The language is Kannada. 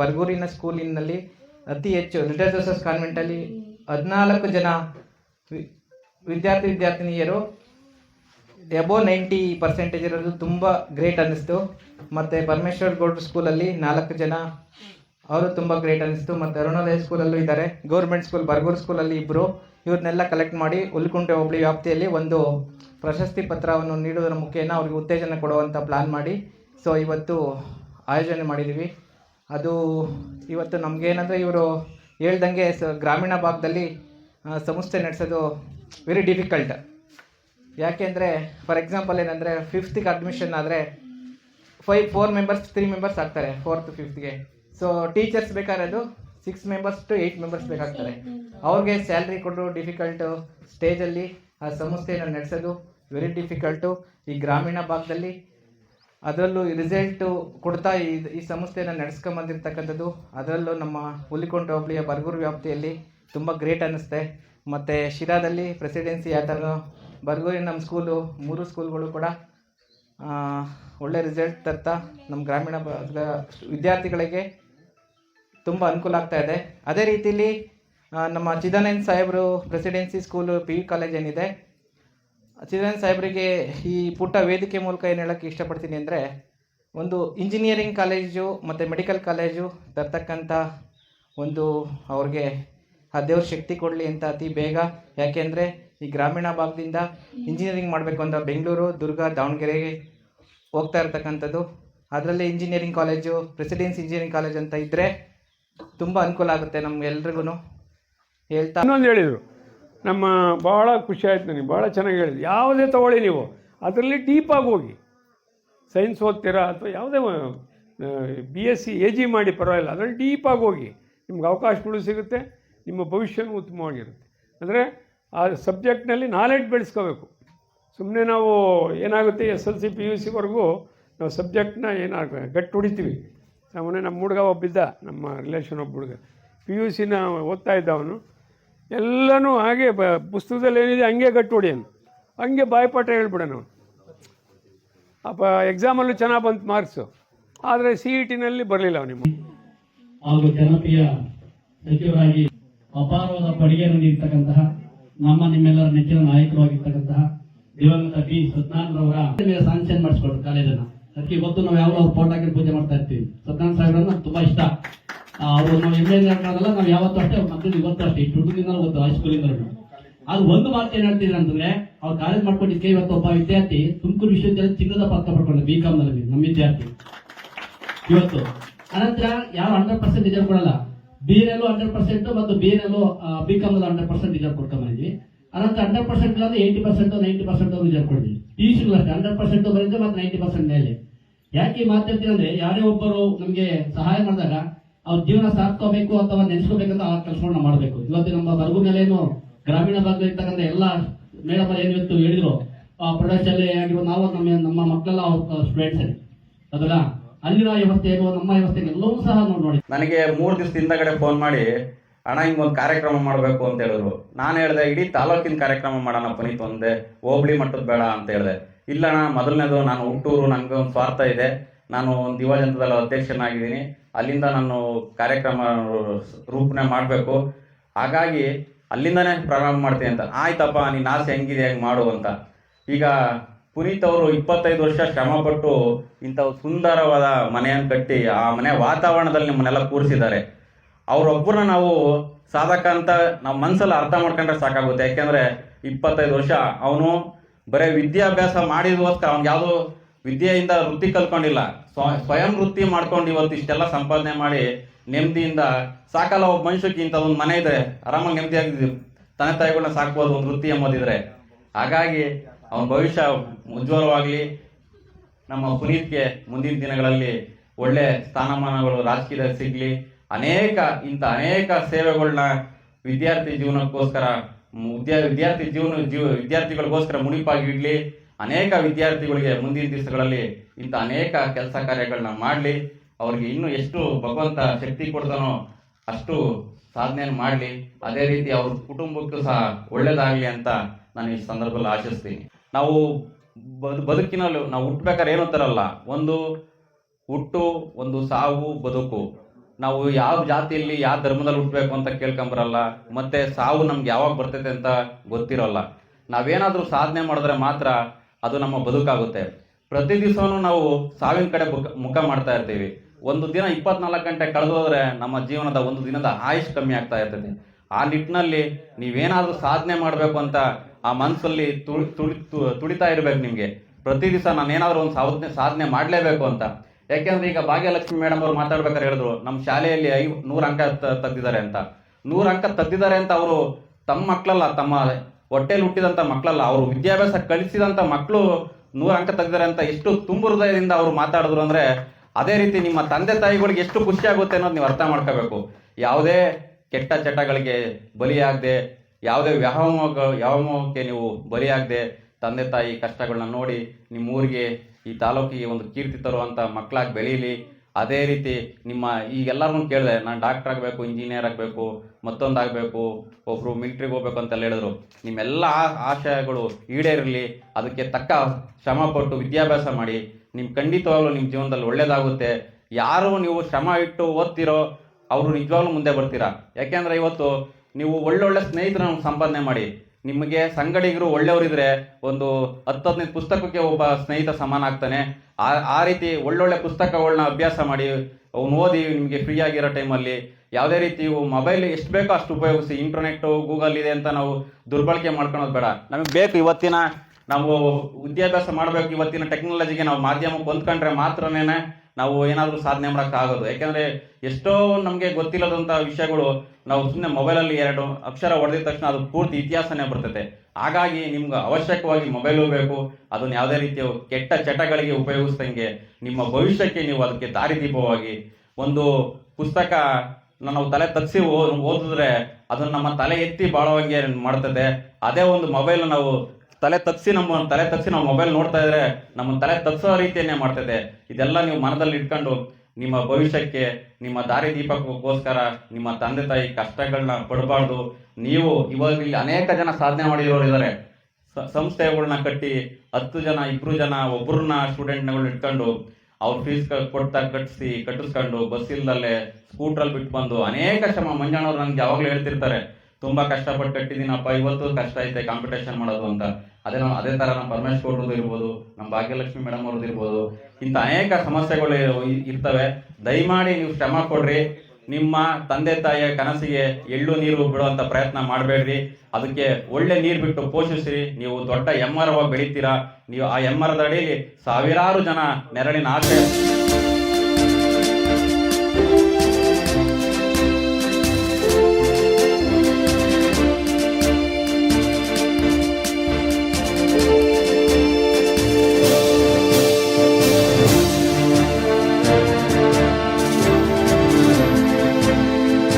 ಬರ್ಗೂರಿನ ಸ್ಕೂಲಿನಲ್ಲಿ ಅತಿ ಹೆಚ್ಚು ಲಿಟಲ್ ಜೋಸಸ್ ಕಾನ್ವೆಂಟಲ್ಲಿ ಹದಿನಾಲ್ಕು ಜನ ವಿದ್ಯಾರ್ಥಿ ವಿದ್ಯಾರ್ಥಿನಿಯರು ಎಬೋ ನೈಂಟಿ ಪರ್ಸೆಂಟೇಜ್ ಇರೋದು ತುಂಬ ಗ್ರೇಟ್ ಅನ್ನಿಸ್ತು. ಮತ್ತು ಪರಮೇಶ್ವರ್ ಗೌಡ್ರ ಸ್ಕೂಲಲ್ಲಿ ನಾಲ್ಕು ಜನ, ಅವರು ತುಂಬ ಗ್ರೇಟ್ ಅನ್ನಿಸ್ತು. ಮತ್ತು ಅರುಣೋದಯ ಸ್ಕೂಲಲ್ಲೂ ಇದ್ದಾರೆ. ಗೌರ್ಮೆಂಟ್ ಸ್ಕೂಲ್, ಬರ್ಗೂರ್ ಸ್ಕೂಲಲ್ಲಿ ಇಬ್ಬರು ಇವ್ರನ್ನೆಲ್ಲ ಕಲೆಕ್ಟ್ ಮಾಡಿ ಹುಲ್ಕುಂಟೆ ಹೋಬಳಿ ವ್ಯಾಪ್ತಿಯಲ್ಲಿ ಒಂದು ಪ್ರಶಸ್ತಿ ಪತ್ರವನ್ನು ನೀಡುವುದರ ಮುಖೇನ ಅವ್ರಿಗೆ ಉತ್ತೇಜನ ಕೊಡುವಂಥ ಪ್ಲಾನ್ ಮಾಡಿ. ಸೊ ಇವತ್ತು ಆಯೋಜನೆ ಮಾಡಿದ್ದೀವಿ ಅದು ಇವತ್ತು ನಮಗೇನಂದರೆ ಇವರು ಹೇಳ್ದಂಗೆ ಸ ಗ್ರಾಮೀಣ ಭಾಗದಲ್ಲಿ ಸಂಸ್ಥೆ ನಡೆಸೋದು ವೆರಿ ಡಿಫಿಕಲ್ಟ್ ಯಾಕೆಂದರೆ ಫಾರ್ ಎಕ್ಸಾಂಪಲ್ ಏನಂದರೆ ಫಿಫ್ತಿಗೆ ಅಡ್ಮಿಷನ್ ಆದರೆ five four members three members ಆಗ್ತಾರೆ ಫೋರ್ತ್ ಫಿಫ್ತ್ಗೆ ಸೊ ಟೀಚರ್ಸ್ ಬೇಕಾಗಿರೋದು six members to eight members ಬೇಕಾಗ್ತಾರೆ ಅವ್ರಿಗೆ ಸ್ಯಾಲ್ರಿ ಕೊಟ್ಟರು ಡಿಫಿಕಲ್ಟು ಸ್ಟೇಜಲ್ಲಿ ಆ ಸಂಸ್ಥೆಯನ್ನು ನಡೆಸೋದು ವೆರಿ ಡಿಫಿಕಲ್ಟು ಈ ಗ್ರಾಮೀಣ ಭಾಗದಲ್ಲಿ ಅದರಲ್ಲೂ ರಿಸಲ್ಟು ಕೊಡ್ತಾ ಈ ಈ ಸಂಸ್ಥೆಯನ್ನು ನಡೆಸ್ಕೊಂಬಂದಿರ್ತಕ್ಕಂಥದ್ದು, ಅದರಲ್ಲೂ ನಮ್ಮ ಹುಲಿಕೊಂಡ ಹೋಬಳಿಯ ಬರ್ಗೂರು ವ್ಯಾಪ್ತಿಯಲ್ಲಿ ತುಂಬ ಗ್ರೇಟ್ ಅನ್ನಿಸ್ತೆ. ಮತ್ತು ಶಿರಾದಲ್ಲಿ ಪ್ರೆಸಿಡೆನ್ಸಿ ಆ ಥರ ಬರ್ಗೂರಿನ ನಮ್ಮ ಸ್ಕೂಲು ಮೂರು ಸ್ಕೂಲ್ಗಳು ಕೂಡ ಒಳ್ಳೆ ರಿಸಲ್ಟ್ ತರ್ತಾ ನಮ್ಮ ಗ್ರಾಮೀಣ ವಿದ್ಯಾರ್ಥಿಗಳಿಗೆ ತುಂಬ ಅನುಕೂಲ ಆಗ್ತಾ ಇದೆ. ಅದೇ ರೀತಿಲಿ ನಮ್ಮ ಚಿದಾನಂದ್ ಸಾಹೇಬರು Presidency school P U college ಏನಿದೆ ಚಿದಾನಂದ್ ಸಾಹೇಬರಿಗೆ ಈ ಪುಟ್ಟ ವೇದಿಕೆ ಮೂಲಕ ಏನು ಹೇಳೋಕ್ಕೆ ಇಷ್ಟಪಡ್ತೀನಿ ಅಂದರೆ ಒಂದು ಇಂಜಿನಿಯರಿಂಗ್ ಕಾಲೇಜು ಮತ್ತು ಮೆಡಿಕಲ್ ಕಾಲೇಜು ತರ್ತಕ್ಕಂಥ ಒಂದು ಅವ್ರಿಗೆ ಆ ದೇವ್ರ ಶಕ್ತಿ ಕೊಡಲಿ ಅಂತ ಅತಿ ಬೇಗ. ಯಾಕೆಂದರೆ ಈ ಗ್ರಾಮೀಣ ಭಾಗದಿಂದ ಇಂಜಿನಿಯರಿಂಗ್ ಮಾಡಬೇಕು ಅಂತ ಬೆಂಗಳೂರು, ದುರ್ಗ, ದಾವಣಗೆರೆಗೆ ಹೋಗ್ತಾ ಇರ್ತಕ್ಕಂಥದ್ದು. ಅದರಲ್ಲಿ engineering college Presidency engineering college ಅಂತ ಇದ್ದರೆ ತುಂಬ ಅನುಕೂಲ ಆಗುತ್ತೆ ನಮ್ಗೆಲ್ರಿಗೂ ಹೇಳ್ತಾ ಇನ್ನೊಂದು ಹೇಳಿದರು. ನಮ್ಮ ಭಾಳ ಖುಷಿ ಆಯ್ತು ನನಗೆ ಭಾಳ ಚೆನ್ನಾಗಿ ಹೇಳಿದ್ರು. ಯಾವುದೇ ತಗೊಳ್ಳಿ ನೀವು. ಅದರಲ್ಲಿ ಡೀಪಾಗಿ ಹೋಗಿ. ಸೈನ್ಸ್ ಓದ್ತೀರಾ ಅಥವಾ ಯಾವುದೇ B S C A G ಮಾಡಿ ಪರವಾಗಿಲ್ಲ. ಅದರಲ್ಲಿ ಡೀಪಾಗಿ ಹೋಗಿ. ನಿಮ್ಗೆ ಅವಕಾಶಗಳು ಸಿಗುತ್ತೆ, ನಿಮ್ಮ ಭವಿಷ್ಯನೂ ಉತ್ತಮವಾಗಿರುತ್ತೆ. ಅಂದರೆ ಆ ಸಬ್ಜೆಕ್ಟ್ನಲ್ಲಿ ನಾಲೆಡ್ಜ್ ಬೆಳೆಸ್ಕೋಬೇಕು. ಸುಮ್ಮನೆ ನಾವು ಏನಾಗುತ್ತೆ S L C, P U ಸಿವರೆಗೂ ನಾವು ಸಬ್ಜೆಕ್ಟ್ನ ಏನಾಗ, ಗಟ್ಟಿ ಹೊಡಿತೀವಿ. ಸಾಮಾನ್ಯ ನಮ್ಮ ಹುಡುಗ ಒಬ್ಬಿದ್ದ, ನಮ್ಮ ರಿಲೇಷನ್ ಒಬ್ಬ ಹುಡುಗ. ಪಿ ಯು ಸಿನ ಓದ್ತಾ ಇದ್ದ ಅವನು. ಎಲ್ಲನೂ ಹಾಗೆ ಬ, ಪುಸ್ತಕದಲ್ಲಿ ಏನಿದೆ, ಹಂಗೆ ಗಟ್ಟಿ ಹೊಡಿಯೋನು ಹಂಗೆ ಬಾಯ್ಪಾಠ ಹೇಳ್ಬಿಡೋನು ಅಪ್ಪ ಎಕ್ಸಾಮಲ್ಲೂ ಚೆನ್ನಾಗಿ ಬಂತು ಮಾರ್ಕ್ಸು ಆದರೆ ಸಿ ಇ ಟಿನಲ್ಲಿ ಬರಲಿಲ್ಲ ನಿಮ್ಮ ಹಾಗೂ ಜನಪ್ರಿಯ ಸಚಿವರಾಗಿ ಅಪಾರವಾದ ಕೊಡುಗೆಯನ್ನು ನೀಡಿರ್ತಕ್ಕಂತಹ ನಮ್ಮ ನಿಮ್ಮೆಲ್ಲರ ನೆಚ್ಚಿನ ನಾಯಕರಾಗಿರ್ತಕ್ಕಂತಹ ದಿವಂಗತ ಬಿ. ಸತ್ಯನಾರಾಯಣರವರ ಸಾಂಕ್ಷನ್ ಮಾಡಿಸ್ಕೊಟ್ರು ಕಾಲೇಜನ್ನು. ಅದಕ್ಕೆ ಇವತ್ತು ನಾವು ಯಾವಾಗ ಅವ್ರ ಪೂಜೆ ಮಾಡ್ತಾ ಇರ್ತೀವಿ. ಸತ್ಯನಾರಾಯಣ ಸಾಹೇಬ್ರನ್ನ ತುಂಬಾ ಇಷ್ಟ. ಅವರು ನಾವು ಎಂ ಎಲ್ ನಾವು ಯಾವತ್ತೂ ಅಷ್ಟೇ ಮಕ್ಕಳು ಇವತ್ತು ಅಷ್ಟೇ ಹುಡುಗಿಂದ ಗೊತ್ತು ಹೈಸ್ಕೂಲಿಂದ ಅದು ಒಂದು ಮಾತು ಏನ್ ಹೇಳ್ತಿದ್ರು ಅಂತಂದ್ರೆ, ಅವ್ರು ಕಾಲೇಜ್ ಮಾಡ್ಕೊಂಡಿದ್ದಕ್ಕೆ ಇವತ್ತು ಒಬ್ಬ ವಿದ್ಯಾರ್ಥಿ ತುಮಕೂರು ವಿಶ್ವವಿದ್ಯಾಲಯ ಚಿನ್ನದ ಪಾತ್ರ ಪಡ್ಕೊಂಡ ಬಿ ನಲ್ಲಿ, ನಮ್ಮ ವಿದ್ಯಾರ್ಥಿ. ಇವತ್ತು. ಅನಂತರ ಯಾರು ಹಂಡ್ರೆಡ್ ಪರ್ಸೆಂಟ್ ರಿಸಲ್ಟ್ ಕೊಡಲ್ಲ? ಬಿ ಎಲ್ ಹಂಡ್ರೆಡ್ ಪರ್ಸೆಂಟ್ ಮತ್ತು B L B com hundred percent result ಕೊಡ್ಕೊಂಡಿದ್ವಿ ಅನಂತರ ಹಂಡ್ರೆಡ್ ಪರ್ಸೆಂಟ್ ಅಂದ್ರೆ eighty percent ninety percent result ಕೊಡ್ತೀವಿ ಪಿ ಯು ಅಷ್ಟೇ ಹಂಡ್ರೆಡ್ ಪರ್ಸೆಂಟ್ ಬರೀದ್ರೆ ಮತ್ತೆ ನೈಂಟಿ ಪರ್ಸೆಂಟ್ ಮೇಲೆ. ಯಾಕೆ ಮಾತಾಡ್ತೀನಿ ಅಂದ್ರೆ, ಯಾರೇ ಒಬ್ಬರು ನಮಗೆ ಸಹಾಯ ಮಾಡಿದಾಗ ಅವ್ರ ಜೀವನ ಸಾರ್ಕೋಬೇಕು ಅಥವಾ ನೆನೆಸ್ಕೋಬೇಕಂತ ಆ ಕೆಲಸಗಳನ್ನ ಮಾಡಬೇಕು. ಇವತ್ತು ನಮ್ಮ ಬರ್ಗೂರಿನಲ್ಲೇನು ಗ್ರಾಮೀಣ ಭಾಗದಲ್ಲಿ ಇರ್ತಕ್ಕಂಥ ಎಲ್ಲ ಮೇಡಮ್ ಏನು ಇವತ್ತು ಹೇಳಿದ್ರು ಪ್ರದೇಶದಲ್ಲಿ ಆಗಿರೋ ನಾವು ನಮ್ಮ ನಮ್ಮ ಮಕ್ಕಳೆಲ್ಲ ಸ್ಟೂಡೆಂಟ್ಸ್ ಅದಲ್ಲ ಅಲ್ಲಿನ ವ್ಯವಸ್ಥೆ ಏನು ನಮ್ಮ ವ್ಯವಸ್ಥೆ ಎಲ್ಲವೂ ಸಹ ನಾವು ನೋಡಿ. ನನಗೆ ಮೂರು ದಿವಸ ಹಿಂದಗಡೆ ಫೋನ್ ಮಾಡಿ, ಅಣ್ಣ ಹಿಂಗೊಂದು ಕಾರ್ಯಕ್ರಮ ಮಾಡಬೇಕು ಅಂತ ಹೇಳಿದ್ರು. ನಾನು ಹೇಳಿದೆ, ಇಡೀ ತಾಲೂಕಿನ ಕಾರ್ಯಕ್ರಮ ಮಾಡೋಣ ಪುನೀತ್ ಒಂದೇ, ಹೋಬಳಿ ಮಟ್ಟದ ಬೇಡ ಅಂತ ಹೇಳಿದೆ. ಇಲ್ಲ ಅಣ್ಣ ಮೊದಲನೇದು ನಾನು ಹುಟ್ಟೂರು ನನಗೆ ಒಂದು ಸ್ವಾರ್ಥ ಇದೆ. ನಾನು ಒಂದು ಯುವ ಜನತದಲ್ಲಿ ಅಧ್ಯಕ್ಷನಾಗಿದ್ದೀನಿ. ಅಲ್ಲಿಂದ ನಾನು ಕಾರ್ಯಕ್ರಮ ರೂಪಣೆ ಮಾಡಬೇಕು. ಹಾಗಾಗಿ ಅಲ್ಲಿಂದನೇ ಪ್ರಾರಂಭ ಮಾಡ್ತೀನಿ ಅಂತ. ಆಯ್ತಪ್ಪ, ನೀನು ಆಸೆ ಹೆಂಗಿದೆ, ಹೆಂಗೆ ಮಾಡು ಅಂತ. ಈಗ ಪುನೀತ್ ಅವರು ಇಪ್ಪತ್ತೈದು ವರ್ಷ ಶ್ರಮಪಟ್ಟು ಇಂಥ ಸುಂದರವಾದ ಮನೆಯನ್ನು ಕಟ್ಟಿ ಆ ಮನೆ ವಾತಾವರಣದಲ್ಲಿ ನಿಮ್ಮನ್ನೆಲ್ಲ ಕೂರಿಸಿದ್ದಾರೆ. ಅವರೊಬ್ಬರನ್ನ ನಾವು ಸಾಧಕ ಅಂತ ನಮ್ಮ ಮನಸ್ಸಲ್ಲಿ ಅರ್ಥ ಮಾಡ್ಕೊಂಡ್ರೆ ಸಾಕಾಗುತ್ತೆ. ಯಾಕೆಂದರೆ ಇಪ್ಪತ್ತೈದು ವರ್ಷ ಅವನು ಬರೀ ವಿದ್ಯಾಭ್ಯಾಸ ಮಾಡಿದೋಸ್ಕರ ಅವ್ನಿಗೆ ಯಾವುದೋ ವಿದ್ಯೆಯಿಂದ ವೃತ್ತಿ ಕಲ್ಕೊಂಡಿಲ್ಲ ಸ್ವ- ಸ್ವಯಂ ವೃತ್ತಿ ಮಾಡ್ಕೊಂಡು ಇವತ್ತು ಇಷ್ಟೆಲ್ಲ ಸಂಪಾದನೆ ಮಾಡಿ ನೆಮ್ಮದಿಯಿಂದ ಸಾಕಲ್ಲ, ಒಬ್ಬ ಮನುಷ್ಯಕ್ಕೆ ಒಂದು ಮನೆ ಇದೆ ಆರಾಮಾಗಿ ನೆಮ್ಮದಿಯಾಗಿ ತಂದೆ ತಾಯಿಗಳನ್ನ ಸಾಕ್ಬೋದು, ಒಂದು ವೃತ್ತಿ ಎಂಬುದಿದ್ರೆ. ಹಾಗಾಗಿ ಅವನ ಭವಿಷ್ಯ ಉಜ್ವಲವಾಗಲಿ. ನಮ್ಮ ಪುನೀತ್ಗೆ ಮುಂದಿನ ದಿನಗಳಲ್ಲಿ ಒಳ್ಳೆ ಸ್ಥಾನಮಾನಗಳು ರಾಜಕೀಯದಲ್ಲಿ ಸಿಗ್ಲಿ. ಅನೇಕ, ಇಂಥ ಅನೇಕ ಸೇವೆಗಳನ್ನ ವಿದ್ಯಾರ್ಥಿ ಜೀವನಕ್ಕೋಸ್ಕರ ವಿದ್ಯಾ ವಿದ್ಯಾರ್ಥಿ ಜೀವನ, ಜೀವ, ವಿದ್ಯಾರ್ಥಿಗಳಿಗೋಸ್ಕರ ಮುಡಿಪಾಗಿ ಇಡ್ಲಿ. ಅನೇಕ ವಿದ್ಯಾರ್ಥಿಗಳಿಗೆ ಮುಂದಿನ ದಿವಸಗಳಲ್ಲಿ ಇಂಥ ಅನೇಕ ಕೆಲಸ ಕಾರ್ಯಗಳನ್ನ ಮಾಡಲಿ, ಅವ್ರಿಗೆ ಇನ್ನೂ ಎಷ್ಟು ಭಗವಂತ ಶಕ್ತಿ ಕೊಡ್ತಾನೋ ಅಷ್ಟು ಸಾಧನೆಯನ್ನು ಮಾಡಲಿ. ಅದೇ ರೀತಿ ಅವ್ರ ಕುಟುಂಬಕ್ಕೂ ಸಹ ಒಳ್ಳೇದಾಗಲಿ ಅಂತ ನಾನು ಈ ಸಂದರ್ಭದಲ್ಲಿ ಆಶಿಸ್ತೀನಿ. ನಾವು ಬದು, ಬದುಕಿನಲ್ಲೂ ನಾವು ಹುಟ್ಟಬೇಕಾದ್ರೆ ಏನು ಅಂತಾರಲ್ಲ, ಒಂದು ಹುಟ್ಟು, ಒಂದು ಸಾವು, ಬದುಕು. ನಾವು ಯಾವ ಜಾತಿಯಲ್ಲಿ, ಯಾವ ಧರ್ಮದಲ್ಲಿ ಹುಟ್ಟಬೇಕು ಅಂತ ಕೇಳ್ಕೊಂಬರಲ್ಲ, ಮತ್ತೆ ಸಾವು ನಮ್ಗೆ ಯಾವಾಗ ಬರ್ತೈತೆ ಅಂತ ಗೊತ್ತಿರೋಲ್ಲ. ನಾವೇನಾದರೂ ಸಾಧನೆ ಮಾಡಿದ್ರೆ ಮಾತ್ರ ಅದು ನಮ್ಮ ಬದುಕಾಗುತ್ತೆ. ಪ್ರತಿ ದಿವಸವೂ ನಾವು ಸಾವಿನ ಕಡೆ ಮುಖ ಮಾಡ್ತಾ ಇರ್ತೀವಿ. ಒಂದು ದಿನ ಇಪ್ಪತ್ನಾಲ್ಕು ಗಂಟೆ ಕಳೆದೋದ್ರೆ ನಮ್ಮ ಜೀವನದ ಒಂದು ದಿನದ ಆಯುಷ್ ಕಮ್ಮಿ ಆಗ್ತಾ ಇರ್ತದೆ ಆ ನಿಟ್ಟಿನಲ್ಲಿ ನೀವೇನಾದರೂ ಸಾಧನೆ ಮಾಡಬೇಕು ಅಂತ ಆ ಮನಸ್ಸಲ್ಲಿ ತುಳಿ ತುಳಿ ತುಳಿತಾ ಇರ್ಬೇಕು ನಿಮಗೆ. ಪ್ರತಿ ದಿವಸ ನಾನು ಏನಾದರೂ ಒಂದು ಸಾಧನೆ ಸಾಧನೆ ಮಾಡಲೇಬೇಕು ಅಂತ. ಯಾಕೆಂದ್ರೆ ಈಗ ಭಾಗ್ಯಲಕ್ಷ್ಮಿ ಮೇಡಮ್ ಅವ್ರು ಮಾತಾಡ್ಬೇಕಾದ್ರೆ ಹೇಳಿದ್ರು ನಮ್ಮ ಶಾಲೆಯಲ್ಲಿ ಐ, ನೂರು ಅಂಕ ತೆಗ್ದಿದ್ದಾರೆ ಅಂತ. ನೂರು ಅಂಕ ತೆಗ್ದಿದ್ದಾರೆ ಅಂತ ಅವರು ತಮ್ಮ ಮಕ್ಕಳಲ್ಲ, ತಮ್ಮ ಹೊಟ್ಟೆಲಿ ಹುಟ್ಟಿದಂಥ ಮಕ್ಕಳಲ್ಲ ಅವರು ವಿದ್ಯಾಭ್ಯಾಸ ಕಲಿಸಿದಂಥ ಮಕ್ಕಳು ನೂರು ಅಂಕ ತೆಗ್ದಾರೆ ಅಂತ ಎಷ್ಟು ತುಂಬು ಹೃದಯದಿಂದ ಅವರು ಮಾತಾಡಿದ್ರು ಅಂದ್ರೆ ಅದೇ ರೀತಿ ನಿಮ್ಮ ತಂದೆ ತಾಯಿಗಳಿಗೆ ಎಷ್ಟು ಖುಷಿ ಆಗುತ್ತೆ ಅನ್ನೋದು ನೀವು ಅರ್ಥ ಮಾಡ್ಕೋಬೇಕು. ಯಾವುದೇ ಕೆಟ್ಟ ಚಟಗಳಿಗೆ ಬಲಿಯಾಗದೆ ಯಾವುದೇ ವ್ಯಾಮೋಹ, ವ್ಯಾಮೋಹಕ್ಕೆ ನೀವು ಬಲಿಯಾಗದೆ ತಂದೆ ತಾಯಿ ಕಷ್ಟಗಳನ್ನ ನೋಡಿ ನಿಮ್ಮ ಊರಿಗೆ ಈ ತಾಲೂಕಿಗೆ ಒಂದು ಕೀರ್ತಿ ತರುವಂಥ ಮಕ್ಕಳಾಗಿ ಬೆಳೀಲಿ. ಅದೇ ರೀತಿ ನಿಮ್ಮ ಈಗೆಲ್ಲರನ್ನೂ ಕೇಳಿದೆ, ನಾನು ಡಾಕ್ಟರ್ ಆಗಬೇಕು ಇಂಜಿನಿಯರ್ ಆಗಬೇಕು, ಮತ್ತೊಂದು ಆಗಬೇಕು ಒಬ್ಬರು ಮಿಲ್ಟ್ರಿಗೆ ಹೋಗ್ಬೇಕು ಅಂತೆಲ್ಲ ಹೇಳಿದ್ರು. ನಿಮ್ಮೆಲ್ಲ ಆಶಯಗಳು ಈಡೇರಲಿ ಅದಕ್ಕೆ ತಕ್ಕ ಶ್ರಮ ಪಟ್ಟು ವಿದ್ಯಾಭ್ಯಾಸ ಮಾಡಿ ನಿಮ್ಮ ಖಂಡಿತವಾಗ್ಲೂ ನಿಮ್ಮ ಜೀವನದಲ್ಲಿ ಒಳ್ಳೆಯದಾಗುತ್ತೆ ಯಾರು ನೀವು ಶ್ರಮ ಇಟ್ಟು ಓದ್ತಿರೋ, ಅವರು ನಿಜವಾಗ್ಲೂ ಮುಂದೆ ಬರ್ತೀರಾ? ಯಾಕೆಂದರೆ ಇವತ್ತು ನೀವು ಒಳ್ಳೊಳ್ಳೆ ಸ್ನೇಹಿತರನ್ನು ಸಂಪಾದನೆ ಮಾಡಿ ನಿಮಗೆ ಸಂಗಡಿಗರು ಒಳ್ಳೆಯವರಿದ್ರೆ ಒಂದು ಹತ್ತು ಹದಿನೈದು ಪುಸ್ತಕಕ್ಕೆ ಒಬ್ಬ ಸ್ನೇಹಿತ ಸಮಾನ ಆಗ್ತಾನೆ ಆ ಆ ರೀತಿ ಒಳ್ಳೊಳ್ಳೆ ಪುಸ್ತಕಗಳನ್ನ ಅಭ್ಯಾಸ ಮಾಡಿ, ಅವ್ನು ಓದಿ ನಿಮಗೆ ಫ್ರೀ ಆಗಿರೋ ಟೈಮಲ್ಲಿ ಯಾವುದೇ ರೀತಿ ಮೊಬೈಲ್ ಎಷ್ಟು ಬೇಕೋ ಅಷ್ಟು ಉಪಯೋಗಿಸಿ ಇಂಟರ್ನೆಟ್ಟು ಗೂಗಲ್ ಇದೆ ಅಂತ ನಾವು ದುರ್ಬಳಕೆ ಮಾಡ್ಕೊಳೋದು ಬೇಡ. ನಮಗೆ ಬೇಕು ಇವತ್ತಿನ ನಾವು ವಿದ್ಯಾಭ್ಯಾಸ ಮಾಡಬೇಕು, ಇವತ್ತಿನ ಟೆಕ್ನಾಲಜಿಗೆ ನಾವು ಮಾಧ್ಯಮಕ್ಕೆ ಹೊಂದ್ಕೊಂಡ್ರೆ ಮಾತ್ರನೇ ನಾವು ಏನಾದರೂ ಸಾಧನೆ ಮಾಡೋಕ್ಕಾಗೋದು ಯಾಕೆಂದರೆ ಎಷ್ಟೋ ನಮಗೆ ಗೊತ್ತಿಲ್ಲದಂಥ ವಿಷಯಗಳು ನಾವು ಸುಮ್ಮನೆ ಮೊಬೈಲಲ್ಲಿ ಎರಡು ಅಕ್ಷರ ಹೊಡೆದಿದ ತಕ್ಷಣ ಅದು ಪೂರ್ತಿ ಇತಿಹಾಸನೇ ಬರ್ತದೆ. ಹಾಗಾಗಿ ನಿಮ್ಗೆ ಅವಶ್ಯಕವಾಗಿ ಮೊಬೈಲು ಬೇಕು. ಅದನ್ನ ಯಾವುದೇ ರೀತಿಯ ಕೆಟ್ಟ ಚಟಗಳಿಗೆ ಉಪಯೋಗಿಸ್ದಂಗೆ ನಿಮ್ಮ ಭವಿಷ್ಯಕ್ಕೆ ನೀವು ಅದಕ್ಕೆ ದಾರಿದೀಪವಾಗಿ ಒಂದು ಪುಸ್ತಕ ನಾವು ತಲೆ ತಗ್ಸಿ ಓದಿದ್ರೆ ಅದನ್ನ ನಮ್ಮ ತಲೆ ಎತ್ತಿ ಬಾಳುವಂಗೆ ಮಾಡ್ತದೆ. ಅದೇ ಒಂದು ಮೊಬೈಲ್ ನಾವು ತಲೆ ತಪ್ಪಿಸಿ ನಮ್ಮ, ತಲೆ ತಪ್ಪಿಸಿ ನಾವು ಮೊಬೈಲ್ ನೋಡ್ತಾ ಇದ್ರೆ ನಮ್ಮ ತಲೆ ತಪ್ಪಿಸೋ ರೀತಿಯನ್ನೇ ಮಾಡ್ತದೆ. ಇದೆಲ್ಲ ನೀವು ಮನದಲ್ಲಿ ಇಟ್ಕೊಂಡು ನಿಮ್ಮ ಭವಿಷ್ಯಕ್ಕೆ, ನಿಮ್ಮ ದಾರಿ ದೀಪಕ್ಕೋಸ್ಕರ ನಿಮ್ಮ ತಂದೆ ತಾಯಿ ಕಷ್ಟಗಳನ್ನ ಪಡಬಾರ್ದು. ನೀವು ಇವಾಗ ಇಲ್ಲಿ ಅನೇಕ ಜನ ಸಾಧನೆ ಮಾಡಿರೋರು ಇದ್ದಾರೆ ಸಂಸ್ಥೆಗಳನ್ನ ಕಟ್ಟಿ ಹತ್ತು ಜನ, ಇಬ್ರು ಜನ ಒಬ್ಬರನ್ನ ಸ್ಟೂಡೆಂಟ್ಗಳು ಇಟ್ಕೊಂಡು ಅವ್ರ ಫೀಸ್ ಕೊಡ್ತಾ ಕಟ್ಟಿಸಿ ಕಟ್ಟಿಸ್ಕೊಂಡು ಬಸ್ ಇಲ್ದಲ್ಲೇ ಸ್ಕೂಟ್ರಲ್ಲಿ ಬಿಟ್ಟು ಬಂದು ಅನೇಕ ಶ್ರಮ ಮಂಜಾಣವ್ರು ನನಗೆ ಯಾವಾಗಲೂ ಹೇಳ್ತಿರ್ತಾರೆ. ತುಂಬಾ ಕಷ್ಟಪಟ್ಟು ಕಟ್ಟಿದ್ದೀನಪ್ಪ ಇವತ್ತು ಕಷ್ಟ ಐತೆ ಕಾಂಪಿಟೇಷನ್ ಮಾಡೋದು ಅಂತ. ಅದೇ ನಾವು ಅದೇ ತರ ನಮ್ಮ ಪರಮೇಶ್ ಇರ್ಬೋದು, ನಮ್ಮ ಭಾಗ್ಯಲಕ್ಷ್ಮಿ ಮೇಡಮ್ ಅವ್ರದ್ದು ಇರ್ಬೋದು. ಇಂಥ ಅನೇಕ ಸಮಸ್ಯೆಗಳು ಇರ್ತವೆ. ದಯಮಾಡಿ ನೀವು ಶ್ರಮ ಕೊಡ್ರಿ. ನಿಮ್ಮ ತಂದೆ, ತಾಯಿಯ ಕನಸಿಗೆ ಎಳ್ಳು ನೀರು ಬಿಡುವಂತ ಪ್ರಯತ್ನ ಮಾಡಬೇಡ್ರಿ. ಅದಕ್ಕೆ ಒಳ್ಳೆ ನೀರು ಬಿಟ್ಟು ಪೋಷಿಸಿರಿ. ನೀವು ದೊಡ್ಡ ಎಮ್ಮರವಾಗಿ ಬೆಳಿತೀರಾ. ನೀವು ಆ ಎಮ್ಮರದ ಅಡಿಯಲ್ಲಿ ಸಾವಿರಾರು ಜನ ನೆರಳಿನ ಆಸೆ.